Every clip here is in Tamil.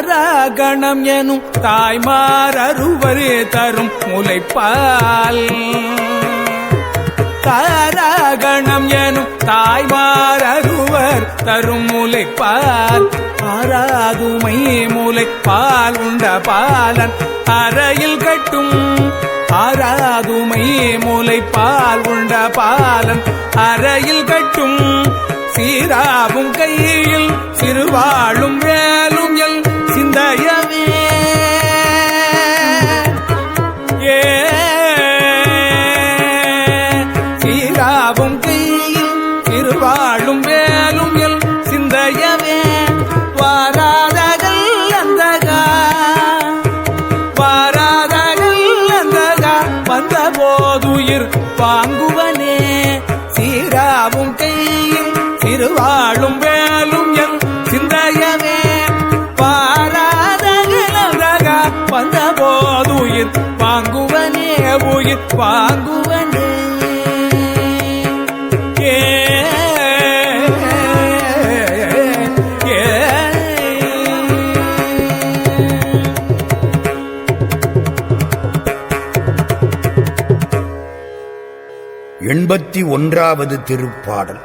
தாராகணம் எனும் தாய்மார் அறுவரே தரும் முளைப்பால். தாராகணம் எனும் தாய்மார் அறுவர் தரும் முளைப்பால். ஆராதுமை முளைப்பால் உண்ட பாலன் அறையில் கட்டும். ஆராதுமை முளைப்பால் உண்ட பாலன் அறையில் கட்டும். சீராவும் கையில் சிறுவாழும் வேலும் எல் சிந்தையவே உயிர் வாங்குவனே. எண்பத்தி ஒன்றாவது திருப்பாடல்.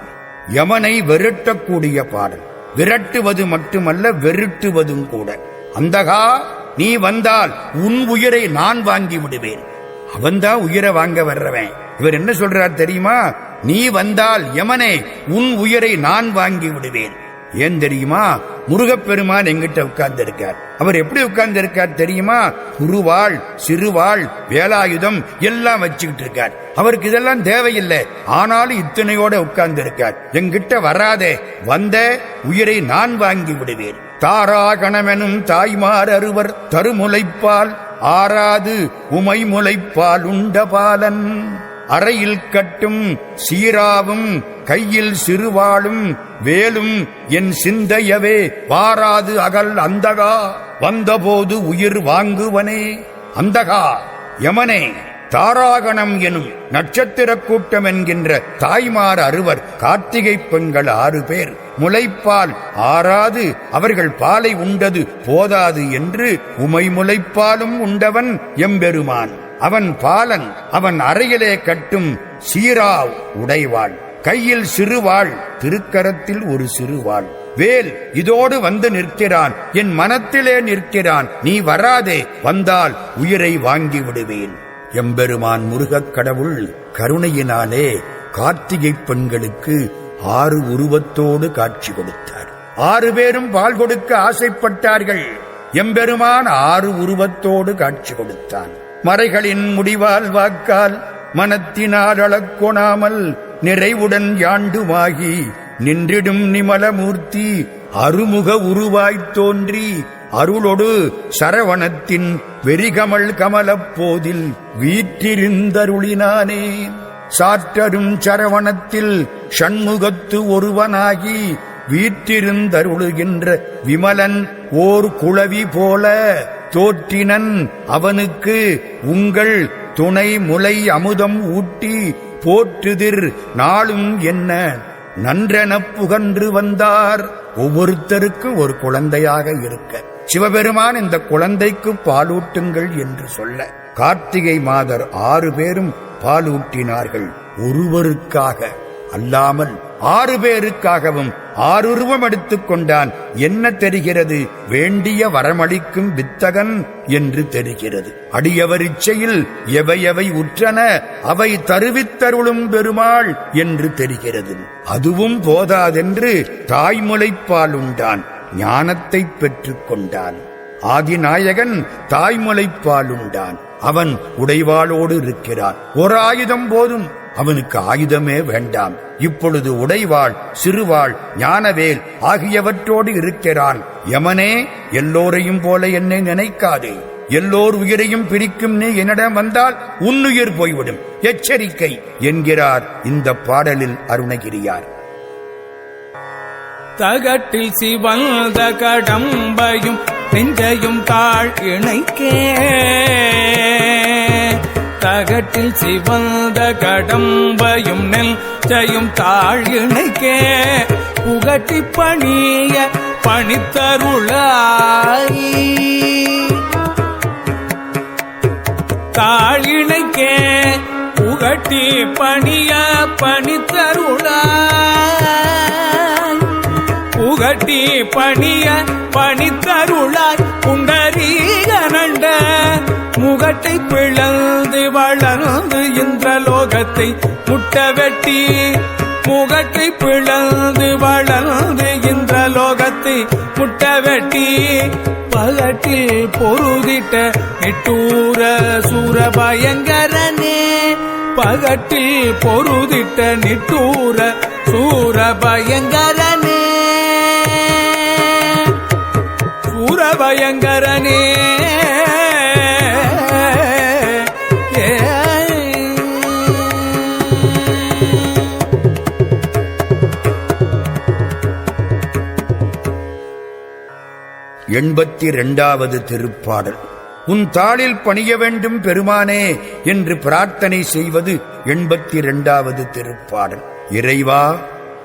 யமனை வெருட்டக்கூடிய பாடல். விரட்டுவது மட்டுமல்ல வெருட்டுவதும் கூட. அந்தகா நீ வந்தால் உன் உயிரை நான் வாங்கி விடுவேன். அவன்தான் உயிரை வாங்க வர்றவன். இவர் என்ன சொல்றார் தெரியுமா? நீ வந்தால் யமனே உன் உயிரை நான் வாங்கி விடுவேன். ஏன் தெரியுமா? முருகப்பெருமான் எங்கிட்ட உட்கார்ந்து இருக்கார் அவர் எப்படி உட்கார்ந்து இருக்கார் தெரியுமா? குருவாள் சிறுவாள் வேலாயுதம் எல்லாம் வச்சுக்கிட்டு இருக்கார். அவருக்கு இதெல்லாம் தேவையில்லை. ஆனாலும் இத்தனையோட உட்கார்ந்து இருக்கார் எங்கிட்ட வராதே வந்த உயிரை நான் வாங்கி விடுவேன். தாராகணமெனும் தாய்மார் அறுவர் தருமுலைப்பால் ஆறாது உமை முளைப்பால் உண்ட பாலன். அறையில் கட்டும் சீராவும் கையில் சிறுவாளும் வேலும் என் சிந்தையவே வாராது அகல் அந்தகா. வந்தபோது உயிர் வாங்குவனே. அந்தகா யமனே. தாராகணம் எனும் நட்சத்திர கூட்டம் என்கின்ற தாய்மார் அறுவர் கார்த்திகை பெண்கள் ஆறு பேர். முளைப்பால் ஆறாது அவர்கள் பாலை உண்டது போதாது என்று உமை முளைப்பாலும் உண்டவன் எம்பெருமான். அவன் பாலன் அவன் அறையிலே கட்டும் சீரா உடைவாள். கையில் சிறுவாள் திருக்கரத்தில் ஒரு சிறுவாள். வேல் இதோடு வந்து நிற்கிறான் என் மனத்திலே நிற்கிறான் நீ வராதே வந்தால் உயிரை வாங்கி விடுவேன். எம்பெருமான் முருகக் கடவுள் கருணையினாலே கார்த்திகைப் பெண்களுக்கு ஆறு உருவத்தோடு காட்சி கொடுத்தார். ஆறு பேரும் பால் கொடுக்க ஆசைப்பட்டார்கள். எம்பெருமான் ஆறு உருவத்தோடு காட்சி கொடுத்தான். மறைகளின் முடிவால் வாக்கால் மனத்தினால் அளக்கொணாமல் நிறைவுடன் யாண்டுமாகி நின்றிடும் நிமலமூர்த்தி அருமுக உருவாய்த் தோன்றி அருளொடு சரவணத்தின் வெறிகமல் கமலப் போதில் வீற்றிருந்தருளினானே. சாற்றரும் சரவணத்தில் ஷண்முகத்து ஒருவனாகி வீற்றிருந்தருளுகின்ற விமலன் ஓர் குளவி போல தோற்றினன் அவனுக்கு உங்கள் துணை முலை அமுதம் ஊட்டி போற்றுதிர் நாளும் என்ன? நன்றெனப் புகன்று வந்தார். ஒவ்வொருத்தருக்கு ஒரு குழந்தையாக இருக்க. சிவபெருமான் இந்த குழந்தைக்கு பாலூட்டுங்கள் என்று சொல்ல கார்த்திகை மாதர் ஆறு பேரும் பாலூட்டினார்கள். ஒருவருக்காக அல்லாமல் ஆறு பேருக்காகவும் ஆறுருவம் எடுத்துக் கொண்டான். என்ன தெரிகிறது? வேண்டிய வரமளிக்கும் வித்தகன் என்று தெரிகிறது. அடியவர் இச்சையில் எவை எவை உற்றன? அவை தருவித்தருளும் பெருமாள் என்று தெரிகிறது. அதுவும் போதாதென்று தாய்முலைப்பால் உண்டான். ஞானத்தை பெற்றுக் கொண்டான் ஆதிநாயகன் தாய்முலைப்பால் உண்டான் அவன் உடைவாளோடு இருக்கிறான். ஒரு ஆயுதம் போதும். அவனுக்கு ஆயுதமே வேண்டாம். இப்பொழுது உடைவாள் சிறுவாள் ஞானவேல் ஆகியவற்றோடு இருக்கிறான். யமனே எல்லோரையும் போல என்னை நினைக்காதே. எல்லோர் உயிரையும் பிரிக்கும் நீ என்னிடம் வந்தால் உன்னுயிர் போய்விடும். எச்சரிக்கை என்கிறார் இந்த பாடலில் அருணகிரியார். தகட்டில் சிவந்த கடம்பையும் நெஞ்சையும் தாழ் இணைக்கே. தகட்டில் சிவந்த கடம்பையும் நெஞ்சையும் தாழ் இணைக்கே. புகட்டி பணிய பணித்தருளாய். தாழிணைக்கே புகட்டி பணிய பணித்தருளாய். புகட்டி பணிய பணித்தருளாய் புண்டரீகனண்ட. முகட்டை பிளந்து வளர்ந்து இந்திரலோகத்தை முட்ட வெட்டி முகட்டை பிளந்து வளர்ந்து இந்திரலோகத்தை முட்ட வெட்டி பகட்டில் பொருதிட்ட நெட்டூர சூர பயங்கரனே பகட்டில் பொருதிட்ட நிட்டூர சூர பயங்கர பயங்கரனே. எண்பத்தி இரண்டாவது திருப்பாடல். உன் தாளில் பணிய வேண்டும் பெருமானே என்று பிரார்த்தனை செய்வது எண்பத்தி இரண்டாவது திருப்பாடல். இறைவா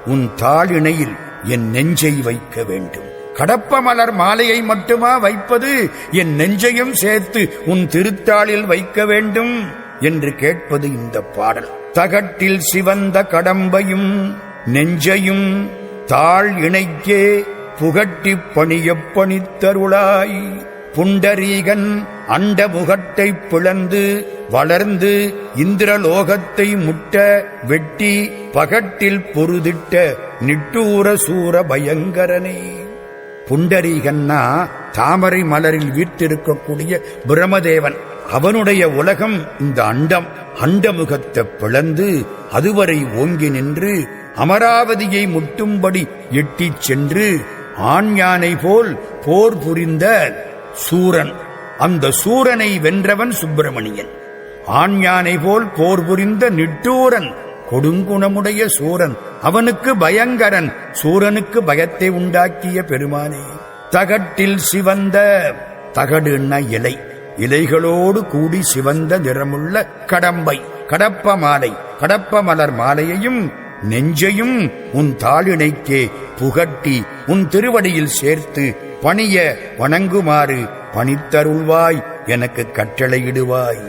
உன் தாளிணையில் என் நெஞ்சை வைக்க வேண்டும். கடப்ப மலர் மாலையை மட்டுமா வைப்பது? என் நெஞ்சையும் சேர்த்து உன் திருத்தாளில் வைக்க வேண்டும் என்று கேட்பது இந்த பாடல். தகட்டில் சிவந்த கடம்பையும் நெஞ்சையும் தாழ் இணைக்கே புகட்டிப் பணியப் பணித்தருளாய். புண்டரீகன் அண்ட முகட்டை பிளந்து வளர்ந்து இந்திரலோகத்தை முட்ட வெட்டி பகட்டில் பொருதிட்ட நிட்டூர சூர பயங்கரனே. புண்டரீகன்னா தாமரை மலரில் வீட்டிருக்கக்கூடிய பிரமதேவன். அவனுடைய உலகம் இந்த அண்டம் அண்டமுகத்தை பிளந்து அதுவரை ஓங்கி நின்று அமராவதியை முட்டும்படி எட்டிச் சென்று ஆண் யானை போல் போர் புரிந்த சூரன். அந்த சூரனை வென்றவன் சுப்பிரமணியன். ஆண் யானை போல் போர் புரிந்த நிட்டூரன். கொடுங்குணமுடைய சூரன் அவனுக்கு பயங்கரன் சூரனுக்கு பயத்தை உண்டாக்கிய பெருமானே. தகட்டில் சிவந்த தகடுன்னா இலை இலைகளோடு கூடி சிவந்த நிறமுள்ள கடம்பை கடப்ப மாலை கடப்ப மலர் மாலையையும் நெஞ்சையும் உன் தாளிணைக்கே புகட்டி உன் திருவடியில் சேர்த்து பணிய வணங்குமாறு பணித்தருள்வாய் எனக்கு கட்டளையிடுவாய்.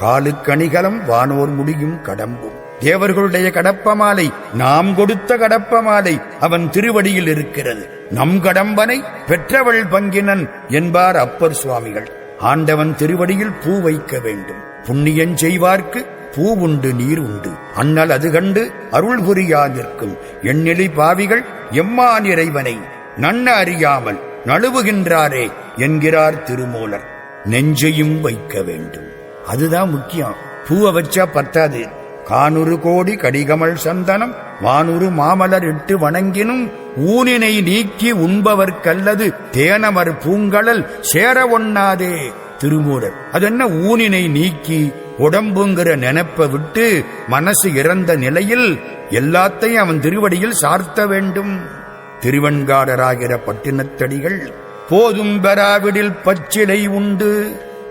காலுக்கணிகலம் வானோர் முடியும் கடம்பும். தேவர்களுடைய கடப்பமாலை நாம் கொடுத்த கடப்பமாலை அவன் திருவடியில் இருக்கிறது. நம் கடம்பனை பெற்றவள் பங்கினன் என்பார் அப்பர் சுவாமிகள். ஆண்டவன் திருவடியில் பூ வைக்க வேண்டும். புண்ணியன் செய்வார்க்கு பூ உண்டு நீர் உண்டு. அண்ணல் அது கண்டு அருள் புரியா நிற்கும். எண்ணிலி பாவிகள் எம்மான் இறைவனை நன்ன அறியாமல் நழுவுகின்றாரே என்கிறார் திருமூலர். நெஞ்சையும் வைக்க வேண்டும். அதுதான் முக்கியம். பூவை வச்சா பத்தாது. கானுரு கோடி கடிகமல் சந்தனம் வானுரு மாமலர் இட்டு வணங்கினும் ஊனினை நீக்கி உண்பவர்க்கல்லது தேனமர் பூங்கழல் சேர ஒண்ணாதே. திருமூலர் அதென்ன ஊனினை நீக்கி உடம்புங்கிற நினைப்ப விட்டு மனசு இறந்த நிலையில் எல்லாத்தையும் அவன் திருவடியில் சார்த்த வேண்டும். திருவெண்காடராகிற பட்டினத்தடிகள் போதும் பெறாவிடில் பச்சிலை உண்டு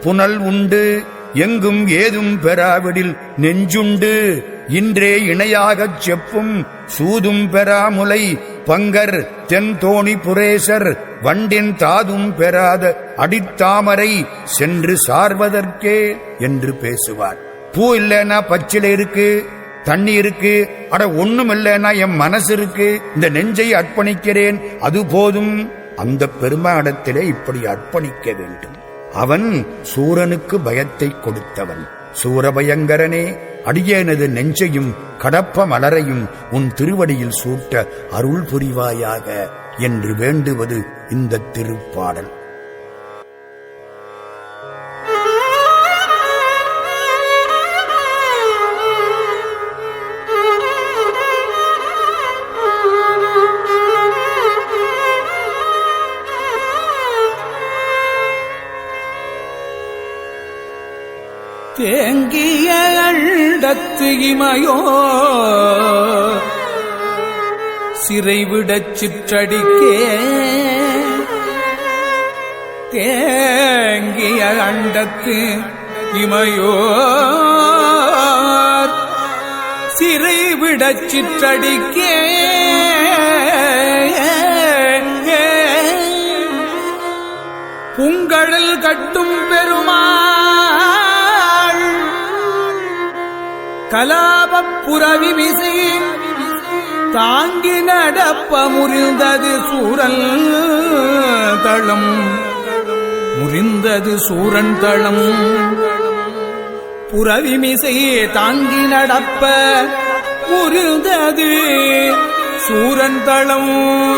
புனல் உண்டு எங்கும் ஏதும் பெறாவிடில் நெஞ்சுண்டு. இன்றே இணையாகச் செப்பும் சூதும் பெறாமுலை. பங்கர் தென்தோணி புரேசர் வண்டின் தாதும் பெறாத அடித்தாமரை சென்று சார்வதற்கே என்று பேசுவார். பூ இல்லைன்னா பச்சிலை இருக்கு தண்ணி இருக்கு அட ஒண்ணும் இல்லைன்னா என் மனசு இருக்கு இந்த நெஞ்சை அர்ப்பணிக்கிறேன் அது போதும். அந்த பெருமாடத்திலே இப்படி அர்ப்பணிக்க வேண்டும். அவன் சூரனுக்கு பயத்தை கொடுத்தவன். சூரபயங்கரனே அடியேனது நெஞ்சையும் கடப்ப மலரையும் உன் திருவடியில் சூட்ட அருள் புரிவாயாக என்று வேண்டுவது இந்த திருப்பாடல். தேங்கிய அண்டத்து இமையோ. சிறைவிடச் சிற்றடிக்கே. தேங்கிய அண்டத்து இமையோ. சிறைவிடச் சிற்றடிக்கே. புங்கழல் கட்டும் பெருமா கலாபப்புறவி விசை. தாங்கி நடப்ப முறிந்தது சூரல் தளம். முறிந்தது சூரன் தளம். புரவி மிசையே தாங்கி நடப்ப முறிந்தது சூரன் தளம்.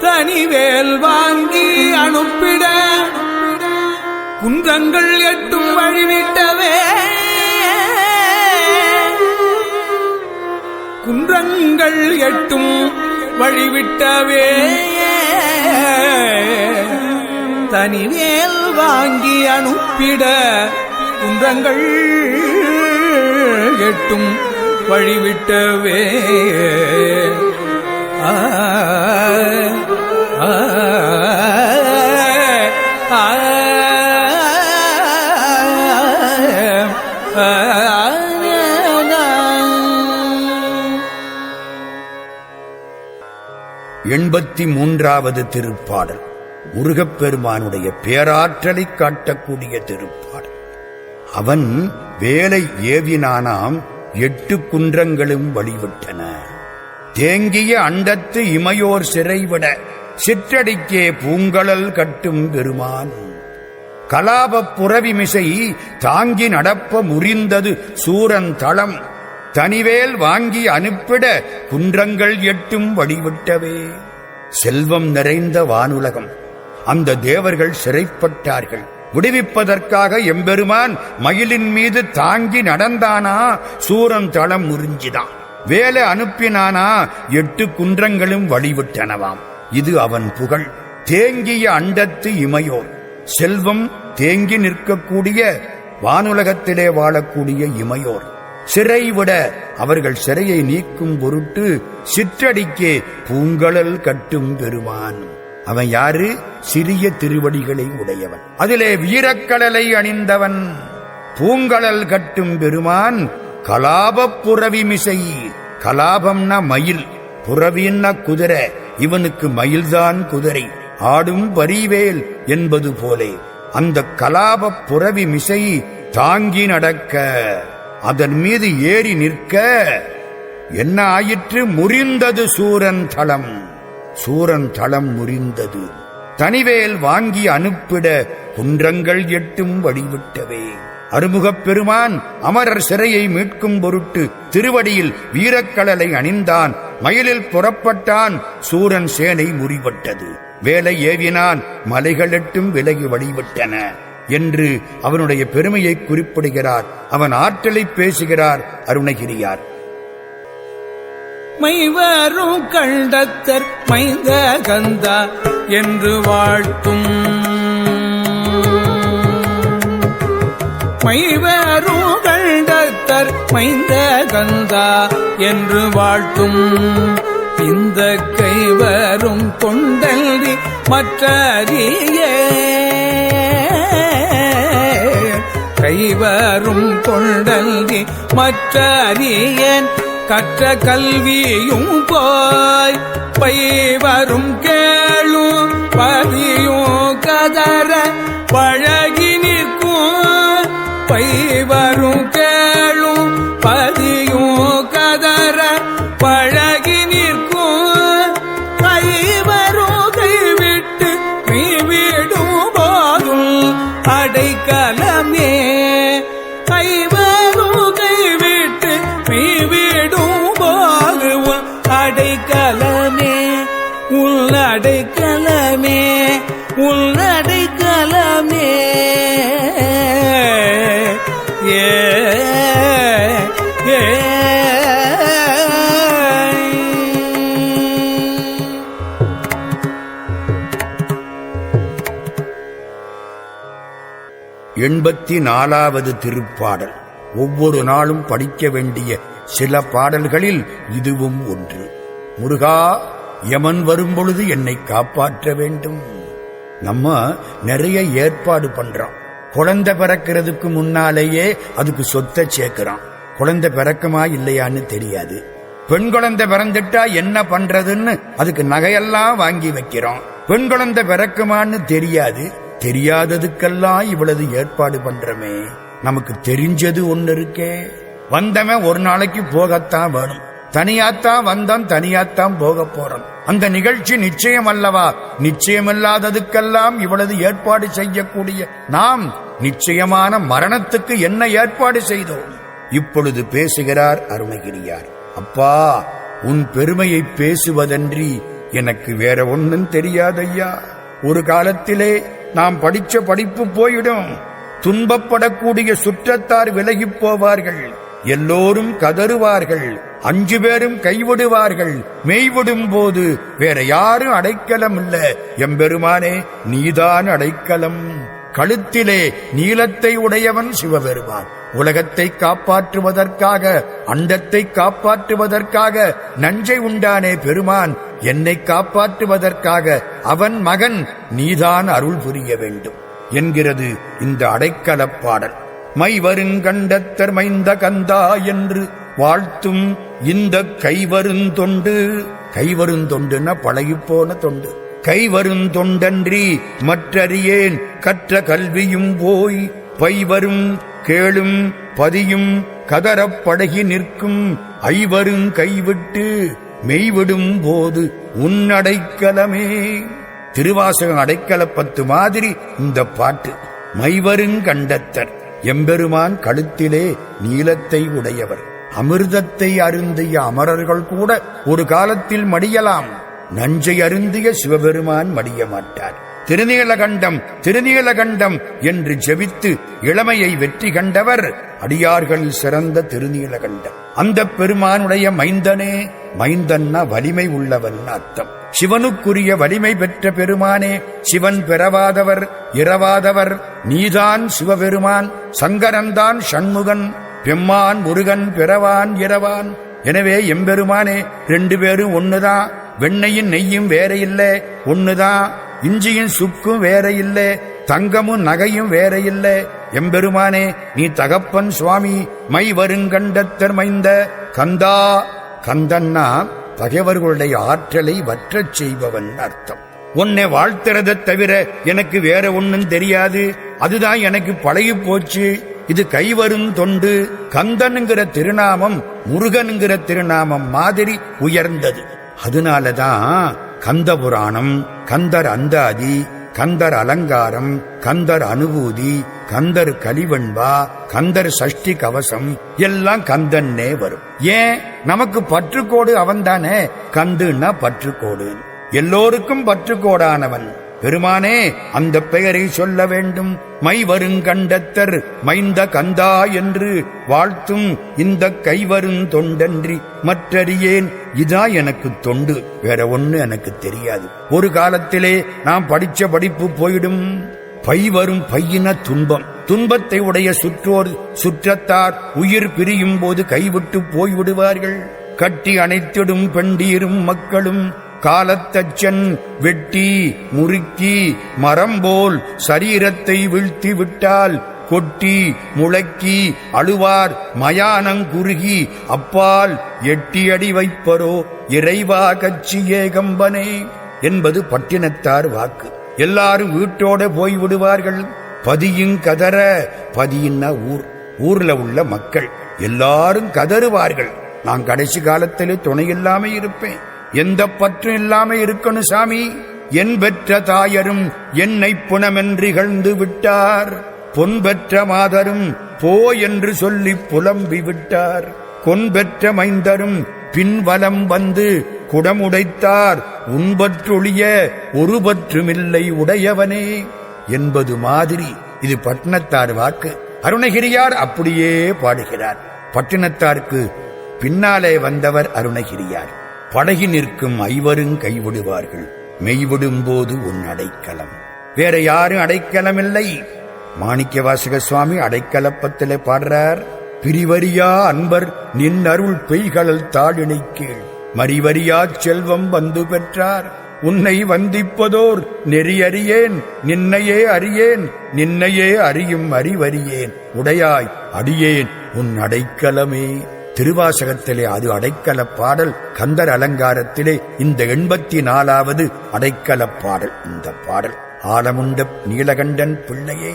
தனிவேல் வாங்கி அனுப்பிட குன்றங்கள் எட்டும் வழிவிட்டவே குன்றங்கள் எட்டும் வழிவிட்டவே தனிவேல் வாங்கி அனுப்பிட குன்றங்கள் எட்டும் வழிவிட்டவே ஆ ஆ. எண்பத்தி மூன்றாவது திருப்பாடல். முருகப்பெருமானுடைய பேராற்றலை காட்டக்கூடிய திருப்பாடல். அவன் வேலை ஏவினானாம் எட்டு குன்றங்களும் வழிவிட்டன. தேங்கிய அண்டத்து இமையோர் சிறைவிட சிற்றடிக்கே பூங்கழல் கட்டும் பெருமான். கலாபப் புறவிமிசை தாங்கி நடப்ப முறிந்தது சூரன் தளம். தனிவேல் வாங்கி அனுப்பிட குன்றங்கள் எட்டும் வழிவிட்டவே. செல்வம் நிறைந்த வானுலகம். அந்த தேவர்கள் சிறைப்பட்டார்கள். விடுவிப்பதற்காக எம்பெருமான் மயிலின் மீது தாங்கி நடந்தானா? சூரன் தளம் முறிஞ்சிதான் வேலை அனுப்பினானா? எட்டு குன்றங்களும் வழிவிட்டனவாம். இது அவன் புகழ். தேங்கிய அண்டத்து இமையோர். செல்வம் தேங்கி நிற்கக்கூடிய வானுலகத்திலே வாழக்கூடிய இமையோர். சிறை விட அவர்கள் சிறையை நீக்கும் பொருட்டு சிற்றடிக்கே பூங்கழல் கட்டும் பெருமான். அவன் யாரு? சிறிய திருவடிகளை உடையவன். அதிலே வீரக்கடலை அணிந்தவன். பூங்கலல் கட்டும் பெருமான் கலாபப் புறவி மிசை. கலாபம்னா மயில் புறவின்னா குதிரை. இவனுக்கு மயில்தான் குதிரை. ஆடும் பரிவேல் என்பது போலே. அந்த கலாபப் புறவி மிசை தாங்கி நடக்க. அதன் மீது ஏறி நிற்க என்ன ஆயிற்று முறிந்தது சூரன் தளம். சூரன் தளம் முறிந்தது. தனிவேல் வாங்கி அனுப்பிட குன்றங்கள் எட்டும் வழிவிட்டவே. அருமுகப் பெருமான் அமரர் சிறையை மீட்கும் பொருட்டு திருவடியில் வீரக்கடலை அணிந்தான். மயிலில் புறப்பட்டான் சூரன் சேனை முறிவிட்டது. வேலை ஏவினான் மலைகள் எட்டும் விலகி வழிவிட்டன. என்று அவனுடைய பெருமையை குறிப்பிடுகிறார். அவன் ஆற்றலை பேசுகிறார் அருணகிரியார். மைவரும் கண்டத்தர் மைந்த கந்தா என்று வாழ்த்தும். மைவரும் கண்டத்தர் மைந்த கந்தா என்று வாழ்த்தும். இந்த கைவரும் கொண்டல்வி மற்றறிய கைவரும் கொண்டல்வி மற்றறியன் கற்ற கல்வியும் போய் பைவரும் கேளும் பதியும் கதற பழகி நிற்கும் பைவரும் கே அடைக்கலமே கைவ இருபத்தி நாலாவது திருப்பாடல். ஒவ்வொரு நாளும் படிக்க வேண்டிய சில பாடல்களில் இதுவும் ஒன்று. முருகா யமன் வரும்பொழுது என்னை காப்பாற்ற வேண்டும். நம்ம நிறைய ஏற்பாடு பண்றோம். குழந்தை பிறக்கிறதுக்கு முன்னாலேயே அதுக்கு சொத்தை சேர்க்கிறோம். குழந்தை பிறக்குமா இல்லையான்னு தெரியாது. பெண் குழந்தை பிறந்துட்டா என்ன பண்றதுன்னு அதுக்கு நகையெல்லாம் வாங்கி வைக்கிறோம். பெண் குழந்தை பிறக்குமான்னு தெரியாது. தெரியாததுக்கெல்லாம் இவ்வளவு ஏற்பாடு பண்றமே. நமக்கு தெரிஞ்சது ஒன்னு இருக்கே. வந்தவன் ஒரு நாளைக்கு போகத்தான் வேணும். தனியாத்தான் வந்தோம் தனியாத்தான் போக போறோம் அந்த நிகழ்ச்சி நிச்சயம் அல்லவா? நிச்சயமில்லாததுக்கெல்லாம் இவ்வளவு ஏற்பாடு செய்யக்கூடிய நாம் நிச்சயமான மரணத்துக்கு என்ன ஏற்பாடு செய்தோம்? இப்பொழுது பேசுகிறார் அருணகிரியார். அப்பா உன் பெருமையை பேசுவதன்றி எனக்கு வேற ஒன்னும் தெரியாதையா ஒரு காலத்திலே நாம் படிச்ச படிப்பு போயிடும். துன்பப்படக்கூடிய சுற்றத்தார் விலகிப் போவார்கள். எல்லோரும் கதறுவார்கள். அஞ்சு பேரும் கைவிடுவார்கள். மெய்விடும் போது வேற யாரும் அடைக்கலம் இல்ல எம்பெருமானே நீதான் அடைக்கலம். கழுத்திலே நீலத்தை உடையவன் சிவபெருமான். உலகத்தை காப்பாற்றுவதற்காக அண்டத்தை காப்பாற்றுவதற்காக நஞ்சை உண்டானே பெருமான். என்னை காப்பாற்றுவதற்காக அவன் மகன் நீதான் அருள் புரிய வேண்டும் என்கிறது இந்த அடைக்கலப் பாடல். மை வருங்கண்டத்தர் மைந்த கந்தா என்று வாழ்த்தும் இந்த கைவருந்தொண்டு கைவருந்தொண்டுன்னா பழகிப்போன தொண்டு. கைவருந்தொண்டன்றி மற்றறியேன் கற்ற கல்வியும் போய் பைவரும் கேளும் பதியும் கதறப்படகி நிற்கும் ஐவரும் கைவிட்டு மெய்விடும் போது உன்னடைக்கலமே. திருவாசகம் அடைக்கலப்பத்து மாதிரி இந்த பாட்டு. மைவருங்கண்டத்தர் எம்பெருமான் கழுத்திலே நீலத்தை உடையவர். அமிர்தத்தை அருந்திய அமரர்கள் கூட ஒரு காலத்தில் மடியலாம். நஞ்சை அருந்திய சிவபெருமான் மடிய மாட்டார். திருநீலகண்டம் திருநீலகண்டம் என்று ஜெபித்து இளமையை வெற்றி கண்டவர் அடியார்கள் சிறந்த திருநீலகண்டம் அந்த பெருமானுடைய மைந்தனே மைந்தன்னா வலிமை உள்ளவன் அர்த்தம். சிவனுக்குரிய வலிமை பெற்ற பெருமானே சிவன் பெறவாதவர் இரவாதவர் நீதான் சிவபெருமான் சங்கரன்தான் சண்முகன் பெம்மான் முருகன் பிறவான் இரவான். எனவே எம்பெருமானே ரெண்டு பேரும் ஒண்ணுதான். வெண்ணையும் நெய்யும் வேற இல்லை. ஒண்ணுதான் இஞ்சியும் சுக்கும் வேற இல்லை. தங்கமும் நகையும் வேற இல்லை. எம்பெருமானே நீ தகப்பன் சுவாமி மை வருங்கண்டத்தர் மைந்த கந்தா. கந்தன்னா பகைவர்களுடைய ஆற்றலை வற்றச் செய்பவன் அர்த்தம். உன்னை வாழ்த்துறதை தவிர எனக்கு வேற ஒண்ணும் தெரியாது. அதுதான் எனக்கு பழகி போச்சு. இது கைவரும் தொண்டு. கந்தனுங்கிற திருநாமம் முருகனுங்கிற திருநாமம் மாதிரி உயர்ந்தது. அதனால தான் கந்த புராணம் கந்தர் அந்தாதி கந்தர் அலங்காரம் கந்தர் அனுபூதி கந்தர் கலிவண்பா கந்தர் சஷ்டி கவசம் எல்லாம் கந்தன்னே வரும். ஏன்? நமக்கு பற்றுக்கோடு அவன் தானே கந்துன்னா பற்றுக்கோடு எல்லோருக்கும் பற்றுக்கோடானவன். பெருமானே அந்த பெயரை சொல்ல வேண்டும். மை வருங்கண்டத்தர் மைந்த கந்தா என்று வாழ்த்தும் இந்த கைவரும் தொண்டன்றி மற்றறியேன். இதா எனக்கு தொண்டு வேற ஒண்ணு எனக்கு தெரியாது. ஒரு காலத்திலே நாம் படிச்ச படிப்பு போயிடும். பை வரும் பையின துன்பம். துன்பத்தை உடைய சுற்றோர் சுற்றத்தார் உயிர் பிரியும் போது கைவிட்டு போய்விடுவார்கள். கட்டி அணைத்திடும் பெண்டீரும் மக்களும் காலத்தச்சன் வெட்டி முறுக்கி மரம்போல் சரீரத்தை வீழ்த்தி விட்டால் கொட்டி முழக்கி அழுவார் மயானங்குருகி அப்பால் எட்டியடி வைப்பரோ இறைவா கட்சி ஏகம்பனே என்பது பட்டினத்தார் வாக்கு. எல்லாரும் வீட்டோட போய் விடுவார்கள் பதியும் கதற பதியின்னா ஊர். ஊர்ல உள்ள மக்கள். எல்லாரும் கதறுவார்கள். நான் கடைசி காலத்திலே துணை இல்லாமல் இருப்பேன். எந்த பற்றும் இல்லாம இருக்கணும் சாமி. என் பெற்ற தாயரும் என்னை புனமென்றிகழ்ந்து விட்டார். பொன் பெற்ற மாதரும் போ என்று சொல்லி புலம்பி விட்டார். கொன் பெற்ற மைந்தரும் பின்வலம் வந்து குடமுடைத்தார். உண்பற்றொழிய ஒரு பற்றுமில்லை உடையவனே. என்பது மாதிரி இது பட்டினத்தார் வாக்கு. அருணகிரியார் அப்படியே பாடுகிறார். பட்டினத்தாருக்கு பின்னாலே வந்தவர் அருணகிரியார். படகி நிற்கும் ஐவரும் கைவிடுவார்கள். மெய்விடும் போது உன் அடைக்கலம். வேற யாரும் அடைக்கலம் இல்லை மாணிக்க வாசக சுவாமி அடைக்கலப்பத்திலே பாடுறார். பிரிவரியா அன்பர் நின் அருள் பெய்களல் தாழினை கீழ் மறிவரியா செல்வம் வந்து பெற்றார். உன்னை வந்திப்பதோர் நெறியறியேன் நின்னையே அறியேன் நின்னையே அறியும் அறிவறியேன். உடையாய் அடியேன் உன் அடைக்கலமே. திருவாசகத்திலே அது அடைக்கல பாடல். கந்தர் அலங்காரத்திலே இந்த எண்பத்தி நாலாவது அடைக்கல பாடல். இந்த பாடல் ஆலமுண்ட நீலகண்டன் பிள்ளையே.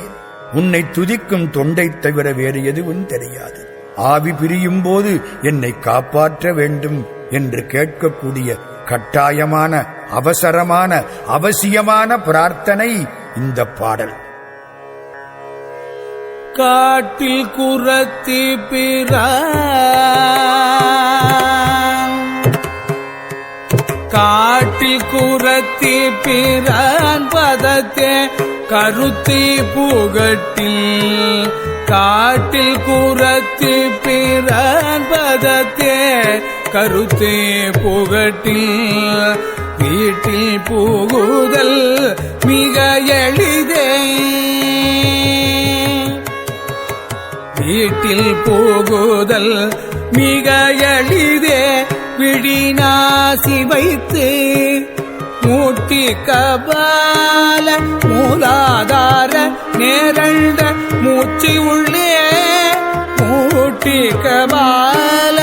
உன்னை துதிக்கும் தொண்டை தவிர வேறு எதுவும் தெரியாது. ஆவி பிரியும் போது என்னை காப்பாற்ற வேண்டும் என்று கேட்கக்கூடிய கட்டாயமான அவசரமான அவசியமான பிரார்த்தனை இந்த பாடல். காட்டில் குரத்தி பிற காட்டில் குரத்தி பிறான் பதத்தே கருத்தி புகட்டில். காட்டில் குரத்தி பிறான் பதத்தே கருத்தே புகட்டில். வீட்டில் புகுதல் மிக எளிதே. வீட்டில் போகுதல் மிக எளிதே விழிநாசி வைத்து மூட்டி கபால மூலாதார நேரண்ட மூச்சு உள்ளே மூட்டி கபால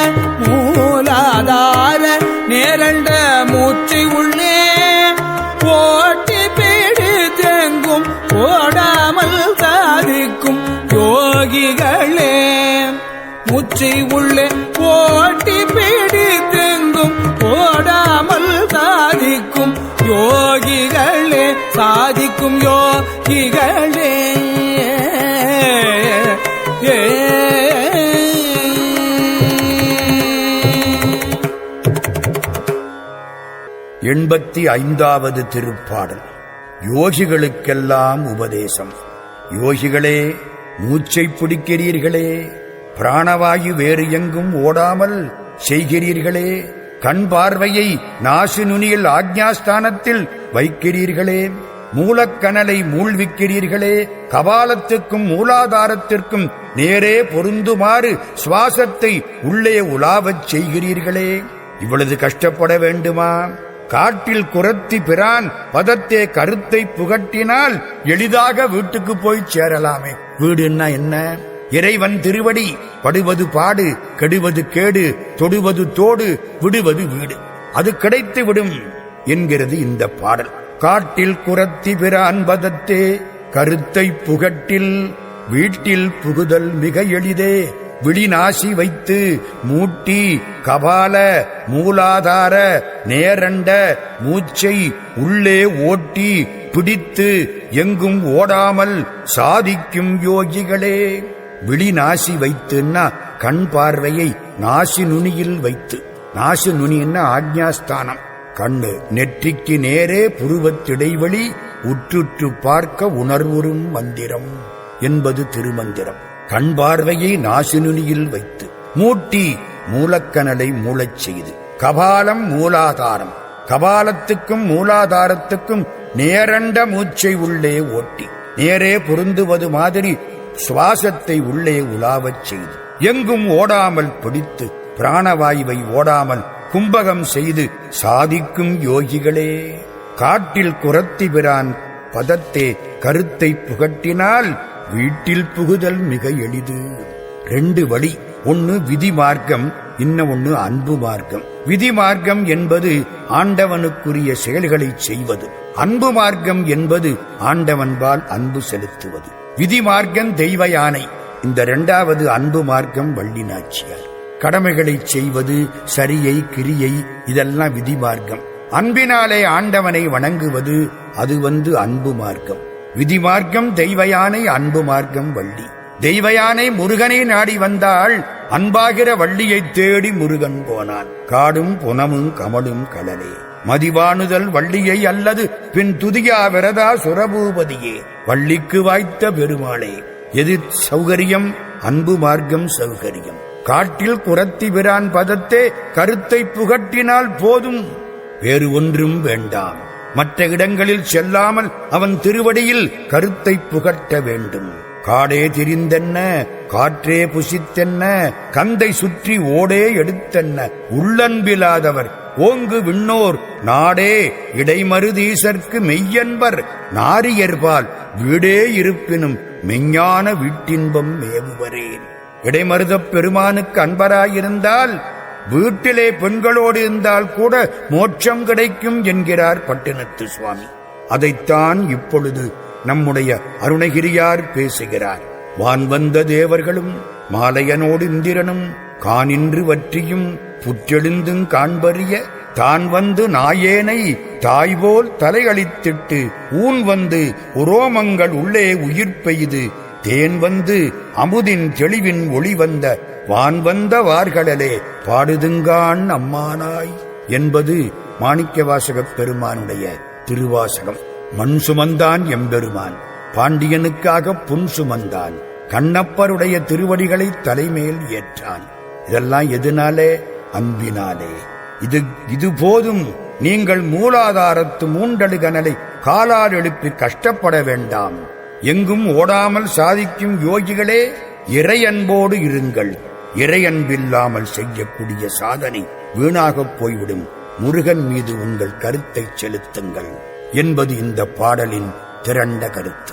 முச்சை உள்ளே ஓட்டி பிடித்தெங்கும் ஓடாமல் சாதிக்கும் யோகிகளே சாதிக்கும் யோகிகளே. ஏ. எண்பத்தி ஐந்தாவது திருப்பாடல். யோகிகளுக்கெல்லாம் உபதேசம். யோகிகளே மூச்சை பிடிக்கிறீர்களே. பிராணவாயு வேறு எங்கும் ஓடாமல் செய்கிறீர்களே. கண் பார்வையை நாசு நுனியில் ஆக்ஞாஸ்தானத்தில் வைக்கிறீர்களே. மூலக்கனலை மூழ்விக்கிறீர்களே. கபாலத்துக்கும் மூலாதாரத்திற்கும் நேரே பொருந்துமாறு சுவாசத்தை உள்ளே உலாவச் செய்கிறீர்களே. இவ்வளவு கஷ்டப்பட வேண்டுமா? காட்டில் குரத்தி பிரான் பதத்தே கருத்தை புகட்டினால் எளிதாக வீட்டுக்கு போய் சேரலாமே. வீடுன்னா என்ன? இறைவன் திருவடி படுவது பாடு கெடுவது கேடு தொடுவது தோடு விடுவது வீடு. அது கிடைத்து விடும் என்கிறது இந்த பாடல். காட்டில் குரத்தி பிரான் பதத்தே கருத்தை புகட்டில் வீட்டில் புகுதல் மிக எளிதே விழிநாசி வைத்து மூட்டி கபால மூலாதார நேரண்ட மூச்சை உள்ளே ஓட்டி பிடித்து எங்கும் ஓடாமல் சாதிக்கும் யோகிகளே. விழிநாசி வைத்துன்னா கண் பார்வையை நாசி நுனியில் வைத்து. நாசி நுனின்னா ஆக்ஞாஸ்தானம். கண்ணு நெற்றிக்கு நேரே புருவத்திடைவெளி உற்றுற்று பார்க்க உணர்வுறும் மந்திரம் என்பது திருமந்திரம். கண் பார்வையை நாசினுனியில் வைத்து. மூட்டி மூலக்கனலை மூளச் செய்து. கபாலம் மூலாதாரம். கபாலத்துக்கும் மூலாதாரத்துக்கும் நேரண்ட மூச்சை உள்ளே ஓட்டி. நேரே பொருந்துவது மாதிரி சுவாசத்தை உள்ளே உலாவச் செய்து எங்கும் ஓடாமல் பிடித்து பிராணவாயுவை ஓடாமல் கும்பகம் செய்து சாதிக்கும் யோகிகளே. காட்டில் குரத்தி பிரான் பதத்தே கருத்தை புகட்டினால் வீட்டில் புகுதல் மிக எளிது. ரெண்டு வழி ஒன்னு விதி மார்க்கம் இன்ன ஒன்னு அன்பு மார்க்கம். விதி மார்க்கம் என்பது ஆண்டவனுக்குரிய செயல்களை செய்வது. அன்பு மார்க்கம் என்பது ஆண்டவன்பால் அன்பு செலுத்துவது. விதி மார்க்கம் தெய்வ யானை. இந்த இரண்டாவது அன்பு மார்க்கம் வள்ளி நாச்சியார். கடமைகளை செய்வது சரியை கிரியை இதெல்லாம் விதி மார்க்கம் அன்பினாலே ஆண்டவனை வணங்குவது அது வந்து அன்பு மார்க்கம். விதி மார்க்கம் தெய்வ யானை அன்பு மார்க்கம் வள்ளி. தெய்வயானை முருகனை நாடி வந்தால் அன்பாகிற வள்ளியைத் தேடி முருகன் போனான். காடும் புனமும் கமலும் கடலே மதிவானுதல் வள்ளியை அல்லது பின் துதியா விரதா சுரபூபதியே. வள்ளிக்கு வாய்த்த பெருமாளே எது சௌகரியம் அன்பு மார்க்கம் சௌகரியம். காட்டில் குரத்தி பிரான் பதத்தே கருத்தை புகட்டினால் போதும். வேறு ஒன்றும் வேண்டாம். மற்ற இடங்களில் செல்லாமல் அவன் திருவடியில் கருத்தை புகட்ட வேண்டும். காடே திரிந்தென்ன காற்றே புசித்தென்ன கந்தை சுற்றி ஓடே எடுத்தென்ன உள்ளன்பிலாதவர் ஓங்கு விண்ணோர் நாடே இடைமருதீசர்க்கு மெய்யன்பர் நாரியர்பால் வீடே இருப்பினும் மெஞ்ஞான வீட்டின்பம் மேவுவரேன். இடைமருதப் பெருமானுக்கு அன்பராயிருந்தால் வீட்டிலே பெண்களோடு இருந்தால் கூட மோட்சம் கிடைக்கும் என்கிறார் பட்டினத்து சுவாமி. அதைத்தான் இப்பொழுது நம்முடைய அருணகிரியார் பேசுகிறார். வான் வந்த தேவர்களும் மாலையனோடு இந்திரனும் கானின்று வற்றியும் புற்றெழுந்துங் காண்பறிய தான் வந்து நாயேனை தாய்போல் தலையளித்திட்டு ஊன் வந்து உரோமங்கள் உள்ளே உயிர் பெய்து தேன் வந்து அமுதின் தெளிவின் ஒளி வந்த வான் வந்த வார்களே பாடுதுங்கான் அம்மானாய் என்பது மாணிக்கவாசகப் பெருமானுடைய திருவாசகம். மண் சுமந்தான் எம்பெருமான். பாண்டியனுக்காக புன் சுமந்தான். கண்ணப்பருடைய திருவடிகளை தலைமேல் ஏற்றான். இதெல்லாம் எதுனாலே? அன்பினாலே இது இது போதும். நீங்கள் மூலாதாரத்து மூண்டழுகனலை காலால் எழுப்பி கஷ்டப்பட வேண்டாம். எங்கும் ஓடாமல் சாதிக்கும் யோகிகளே இறையன்போடு இருங்கள். இறையன்பில்லாமல் செய்யக்கூடிய சாதனை வீணாகப் போய்விடும். முருகன் மீது உங்கள் கருத்தை செலுத்துங்கள் என்பது இந்த பாடலின் திரண்ட கருத்து.